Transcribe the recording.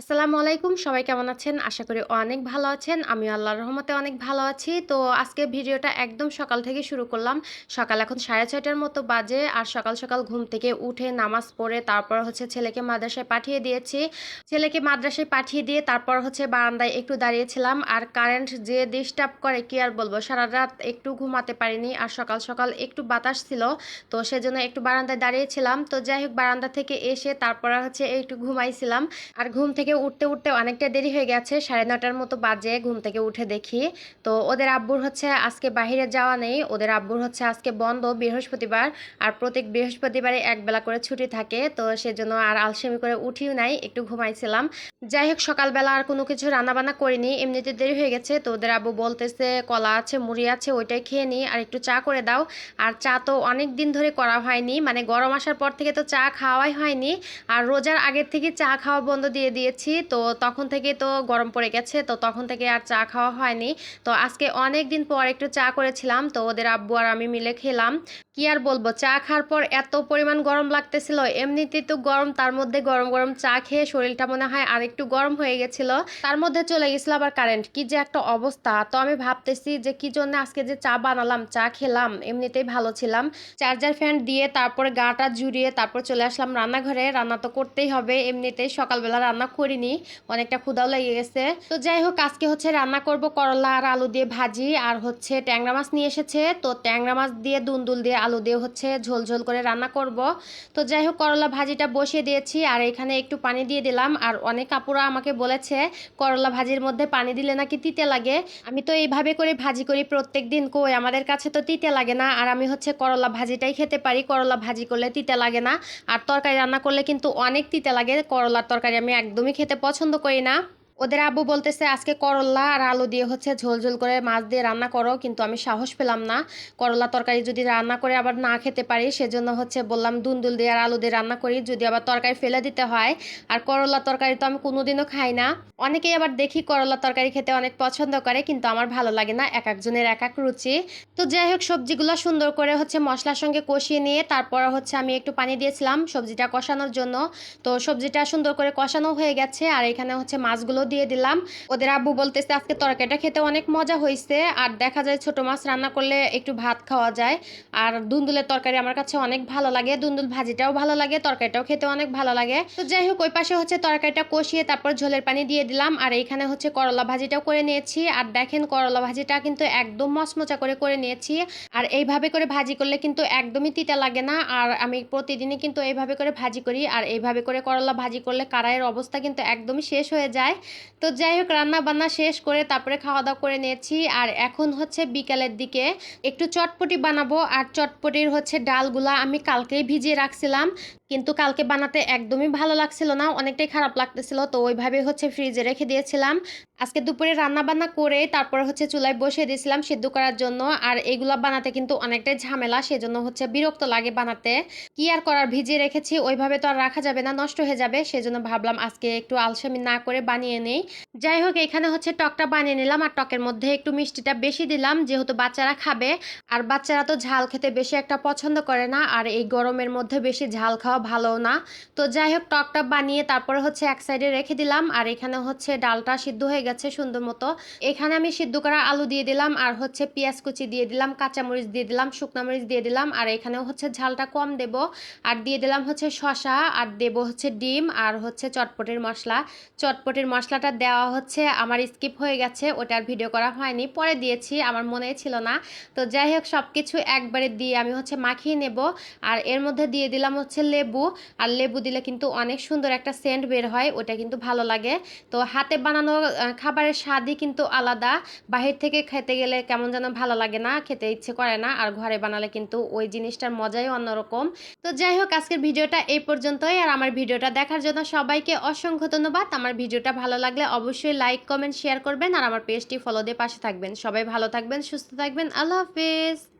আসসালামু আলাইকুম, সবাই কেমন আছেন? আশা করি অনেক ভালো আছেন। আমি আল্লাহর রহমতে অনেক ভালো আছি। তো আজকে ভিডিওটা একদম সকাল থেকে শুরু করলাম। সকাল এখন সাড়ে ছয়টার মতো বাজে আর সকাল সকাল ঘুম থেকে উঠে নামাজ পড়ে তারপর হচ্ছে ছেলেকে মাদ্রাসায় পাঠিয়ে দিয়েছি। ছেলেকে মাদ্রাসায় পাঠিয়ে দিয়ে তারপর হচ্ছে বারান্দায় একটু দাঁড়িয়েছিলাম আর কারেন্ট যে ডিস্টার্ব করে কি আর বলব? সারা রাত একটু ঘুমাতে পারিনি আর সকাল সকাল একটু বাতাস ছিল। তো সেজন্য একটু বারান্দায় দাঁড়িয়েছিলাম। তো যাই হোক, বারান্দা থেকে এসে তারপর হচ্ছে একটু ঘুমাইছিলাম। আর ঘুম থেকে উঠতে উঠতে অনেকটা দেরি হয়ে গেছে। সাড়ে নটার মতো বাজে ঘুম থেকে উঠে দেখি। তো ওদের আব্বুর হচ্ছে আজকে বাহিরে যাওয়া নেই। ওদের আব্বুর হচ্ছে আজকে বন্ধ বৃহস্পতিবার আর প্রত্যেক বৃহস্পতিবারে একবেলা করে ছুটি থাকে। তো সেজন্য আর আলসেমি করে উঠিও নাই, একটু ঘুমাইছিলাম। যাই হোক, সকালবেলা আর কোনো কিছু রান্নাবান্না করিনি। এমনিতে দেরি হয়ে গেছে। তো ওদের আব্বু বলতেছে, কলা আছে, মুড়ি আছে, ওইটাই খেয়ে নিই আর একটু চা করে দাও। আর চা তো অনেক দিন ধরে করা হয়নি। মানে গরম আসার পর থেকে তো চা খাওয়াই হয়নি। আর রোজার আগের থেকে চা খাওয়া বন্ধ দিয়ে দিয়েছি। তো তখন থেকে তো গরম পড়ে গেছে, তো তখন থেকে আর চা খাওয়া হয়নি। তো আজকে অনেক দিন পর একটু চা করেছিলাম, তো ওদের আব্বু আর আমি মিলে খেলাম। কি আর বলব, চা খাওয়ার পর এত পরিমাণ গরম লাগতেছিল, এমনিতেই তো গরম, তার মধ্যে গরম গরম চা খেয়ে শরীরটা মনে হয় আর একটু গরম হয়ে গেছিল। তার মধ্যে চলে গেছিল আবার কারেন্ট কি যে একটা অবস্থা। তো আমি ভাবতেছি যে কি জন্য আজকে যে চা বানালাম, চা খেলাম, এমনিতেই ভালো ছিলাম। চার্জার ফ্যান দিয়ে তারপরে গাটা জুড়িয়ে তারপর চলে আসলাম রান্নাঘরে। রান্না তো করতেই হবে, এমনিতেই সকালবেলা রান্না করিনি, অনেকটা ক্ষুদাও লেগে গেছে। তো যাই হোক, আজকে হচ্ছে রান্না করব করলা আর আলু দিয়ে ভাজি, আর হচ্ছে ট্যাংরা মাছ নিয়ে এসেছে। তো ট্যাংরা মাছ দিয়ে দুন্দুল দিয়ে আলু দিয়ে হচ্ছে ঝোল ঝোল করে রান্না করব। তো যাই হোক, করলা ভাজিটা বসিয়ে দিয়েছি, আর এখানে একটু পানি দিয়ে দিলাম। আর অনেক কাপুরা আমাকে বলেছে, করলা ভাজির মধ্যে পানি দিলে নাকি তিতে লাগে। আমি তো এইভাবে করে ভাজি করি প্রত্যেক দিন কই আমাদের কাছে তো তিতে লাগে না। আর আমি হচ্ছে করলা ভাজিটাই খেতে পারি, করলা ভাজি করলে তিতে লাগে না। আর তরকারি রান্না করলে কিন্তু অনেক তিতে লাগে, করলার তরকারি আমি একদমই খেতে পছন্দ করি না। ওদের আব্বু বলতেছে, আজকে করলা আর আলু দিয়ে হচ্ছে ঝোল ঝোল করে মাছ দিয়ে রান্না করো, কিন্তু আমি সাহস পেলাম না। করলা তরকারি যদি রান্না করে আবার না খেতে পারি, সেজন্য হচ্ছে বললাম দুন্দুল দিয়ে আর আলু দিয়ে রান্না করি, যদি আবার তরকারি ফেলে দিতে হয়। আর করলা তরকারি তো আমি কোনোদিনও খাই না। অনেকেই আবার দেখি করলা তরকারি খেতে অনেক পছন্দ করে, কিন্তু আমার ভালো লাগে না এক একজনের এক এক রুচি। তো যাই হোক, সবজিগুলো সুন্দর করে হচ্ছে মশলার সঙ্গে কষিয়ে নিয়ে তারপর হচ্ছে আমি একটু পানি দিয়েছিলাম সবজিটা কষানোর জন্য। তো সবজিটা সুন্দর করে কষানো হয়ে গেছে, আর এখানে হচ্ছে মাছগুলো দিয়ে দিলাম। ওদের আব্বু বলতেছে, আজকে তরকারিটা খেতে অনেক মজা হয়েছে আর দেখা যায় ছোট মাছ রান্না করলে একটু ভাত খাওয়া যায়। আর দুন্দুলের তরকারি আমার কাছে অনেক ভালো লাগে। দুন্দুল ভাজিটাও ভালো লাগে, তরকারিটাও খেতে অনেক ভালো লাগে। তো যাই হোক, ওই পাশে হচ্ছে তরকারিটা কষিয়ে তারপর ঝোলের পানি দিয়ে দিলাম। আর এইখানে হচ্ছে করলা ভাজিটাও করে নিয়েছি। আর দেখেন, করলা ভাজিটা কিন্তু একদম মচমচা করে করে নিয়েছি। আর এইভাবে করে ভাজি করলে কিন্তু একদমই তিতা লাগে না। আর আমি প্রতিদিনই কিন্তু এইভাবে করে ভাজি করি। আর এইভাবে করে করলা ভাজি করলে কারাইয়ের অবস্থা কিন্তু একদমই শেষ হয়ে যায়। তো যাই হোক রান্না বান্না শেষ করে তারপরে খাওয়া দাওয়া করে নিয়েছি। আর এখন হচ্ছে বিকালের দিকে একটু চটপটি বানাবো। আর চটপটির হচ্ছে ডালগুলা আমি কালকেই ভিজিয়ে রাখছিলাম। কিন্তু কালকে বানাতে একদমই ভালো লাগছিল না, অনেকটাই খারাপ লাগতেছিল। তো ওইভাবে হচ্ছে ফ্রিজে রেখে দিয়েছিলাম। আজকে দুপুরে রান্না বান্না করে তারপর হচ্ছে চুলায় বসিয়ে দিয়েছিলাম সিদ্ধ করার জন্য। আর এগুলা বানাতে কিন্তু অনেকটাই ঝামেলা, সেজন্য হচ্ছে বিরক্ত লাগে বানাতে। কি আর করার, ভিজিয়ে রেখেছি, ওইভাবে তো আর রাখা যাবে না, নষ্ট হয়ে যাবে। সেজন্য ভাবলাম আজকে একটু আলসামি না করে বানিয়ে নেই। যাই হোক, এখানে হচ্ছে টকটা বানিয়ে নিলাম। আর টকের মধ্যে একটু মিষ্টিটা বেশি দিলাম, যেহেতু বাচ্চারা খাবে। আর বাচ্চারা তো ঝাল খেতে বেশি একটা পছন্দ করে না। আর এই গরমের মধ্যে বেশি ঝাল খাওয়া ভালো না। তো যাই হোক টকটা বানিয়ে তারপরে হচ্ছে এক সাইডে রেখে দিলাম। আর এখানে হচ্ছে ডালটা সিদ্ধ হয়ে গেছে সুন্দর মতো। এখানে আমি সিদ্ধ করা আলু দিয়ে দিলাম আর হচ্ছে পেঁয়াজ কুচি দিয়ে দিলাম, কাঁচামরিচ দিয়ে দিলাম, শুকনো মরিচ দিয়ে দিলাম। আর এখানেও হচ্ছে ঝালটা কম দেব। আর দিয়ে দিলাম হচ্ছে শশা আর দেব হচ্ছে ডিম আর হচ্ছে চটপটির মশলা। চটপটির মশলাটা দেওয়া হচ্ছে আমার স্কিপ হয়ে গেছে ওটার ভিডিও করা হয়নি। পরে দিয়েছি, আমার মনে ছিল না। তো যাই হোক সব কিছু একবারে দিয়ে আমি হচ্ছে মাখিয়ে নেব। আর এর মধ্যে দিয়ে দিলাম হচ্ছে লেবু, আর লেবু দিলে কিন্তু অনেক সুন্দর একটা সেন্ট বের হয়, ওটা কিন্তু ভালো লাগে। তো হাতে বানানো খাবারের স্বাদই কিন্তু আলাদা। বাহির থেকে খেতে গেলে কেমন যেন ভালো লাগে না, খেতে ইচ্ছে করে না, আর ঘরে বানালে কিন্তু ওই জিনিসটার মজাই অন্যরকম। তো যাই হোক, আজকের ভিডিওটা এই পর্যন্তই, আর আমার ভিডিওটা দেখার জন্য সবাইকে অসংখ্য ধন্যবাদ। আমার ভিডিওটা ভালো লাগলে অবশ্যই লাইক, কমেন্ট শেয়ার করবেন, আর আমার পেজটি ফলো দিয়ে পাশে থাকবেন। সবাই ভালো থাকবেন, সুস্থ থাকবেন, আল্লাহ হাফিজ।